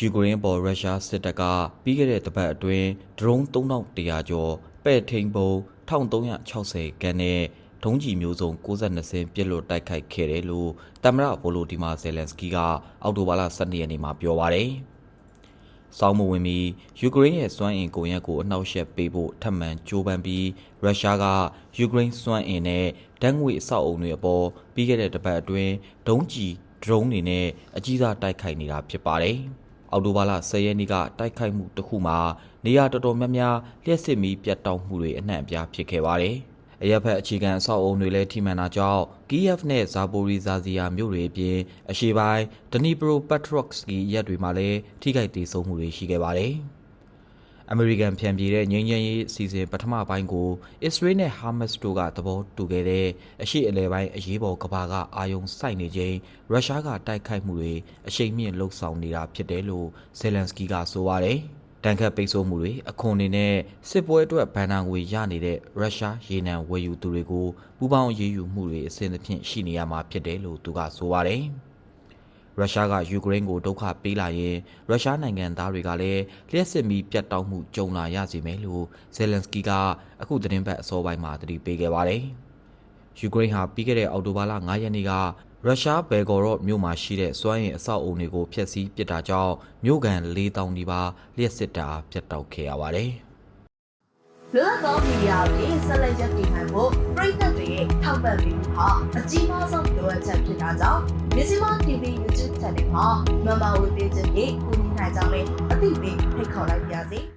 ယူကရိန်းပေါ်ရုရှားစစ်တပ်ကပြီးခဲ့တဲ့တပတ်အတွင်းဒရုန်း3100ကျော်ပဲ့ထိန်ပုံ1360ကန်နဲ့ဒုံးကျည်မျိုးစုံ62စင်းပြစ်လွတ်တိုက်ခိုက်ခဲ့တယ်လို့တမရဗိုလိုဒီမာဇယ်လန်စကီကအောက်တိုဘာလ12ရက်နေ့မှာပြောပါတယ်။စောင်းမဝင်မီယူကရိန်းရဲ့စွမ်းအင်ကိုရက်ကိုအနှောက်အယှက်ပေးဖို့ထပ်မံကြိုးပမ်းပြီးရုရှားကယူကရိန်းစွမ်းအင်နဲ့ဓာတ်ငွေအဆောက်အုံတွေအပေါ်ပြီးခဲ့တဲ့တပတ်အတွင်းဒုံးကျည်ဒရုန်းတွေနဲ့အကြီးစားတိုက်ခိုက်နေတာဖြစ်ပါတယ်။ အောက်တိုဘာလ10ရက်နေ့ကတိုက်ခိုက်မှုတစ်ခုမှာနေရာတော်တော်များများလျှက်စစ်မီးပြတ်တောက်မှုတွေအနှံ့အပြားဖြစ်ခဲ့ပါတယ်။အရက်ဖက်အခြေခံအဆောက်အုံတွေလည်းထိမှန်တာကြောင့်ကီယက်နဲ့ဇာပိုရီဇာဇီယာမြို့တွေအပြင်အရှေ့ပိုင်းဒနီပရိုပတ်ထရော့စကီရက်တွေမှာလည်းထိခိုက်ဒေဆုံးမှုတွေရှိခဲ့ပါတယ်။ အမေရိကန်ဖြန်ပြေးတဲ့ငြိမ်းချမ်းရေးအစီအစဉ်ပထမပိုင်းကိုအစ္စရေးနဲ့ဟာမတ်စ်တို့ကသဘောတူခဲ့တဲ့အရှိအလဲပိုင်းအရေးပေါ်ကဘာကအာယုံစိုက်နေချိန်ရုရှားကတိုက်ခိုက်မှုတွေအရှိန်မြင့်လှုပ်ဆောင်နေတာဖြစ်တယ်လို့ဇယ်လန်စကီကဆိုပါတယ်။တန်ခတ်ပိတ်ဆို့မှုတွေအခွန်တွေနဲ့စစ်ပွဲအတွက်ဗန်နာငွေရနေတဲ့ရုရှားရေနံဝယ်ယူသူတွေကိုပူးပေါင်းအရေးယူမှုတွေအစဉ်အသဖြင့်ရှိနေရမှာဖြစ်တယ်လို့သူကဆိုပါတယ်။ ရုရှားကယူကရိန်းကိုဒုက္ခပေးလာရင်ရုရှားနိုင်ငံသားတွေကလည်းလျှက်စစ်မီးပြတ်တောက်မှုကြုံလာရစီမယ်လို့ဇယ်လန်စကီကအခုသတင်းပတ်အစောပိုင်းမှာတတိပေးခဲ့ပါတယ်။ယူကရိန်းဟာပြီးခဲ့တဲ့အောက်တိုဘာလ9ရက်နေ့ကရုရှားဘယ်ဂေါ်ရော့မြို့မှာရှိတဲ့စွမ်းအင်အဆောက်အုံတွေကိုဖျက်ဆီးပစ်တာကြောင့်မြို့ကန်4000နီးပါးလျှက်စစ်တာပြတ်တောက်ခဲ့ရပါတယ်။လွတ်လပ်သောမီဒီယာတွေဆက်လက်ရပ်တည်နိုင်ဖို့ပြည်သက်တွေရဲ့ထောက်ပံ့ပေးမှုဟာအကြီးမားဆုံးလိုအပ်ချက်ဖြစ်တာကြောင့် မြစီမ TV YouTube Channel မှာမမဝေပေးခြင်းဖြင့်ကူညီနိုင်ကြမယ်အသိပေးဖိတ်ခေါ်လိုက်ပါရစေ။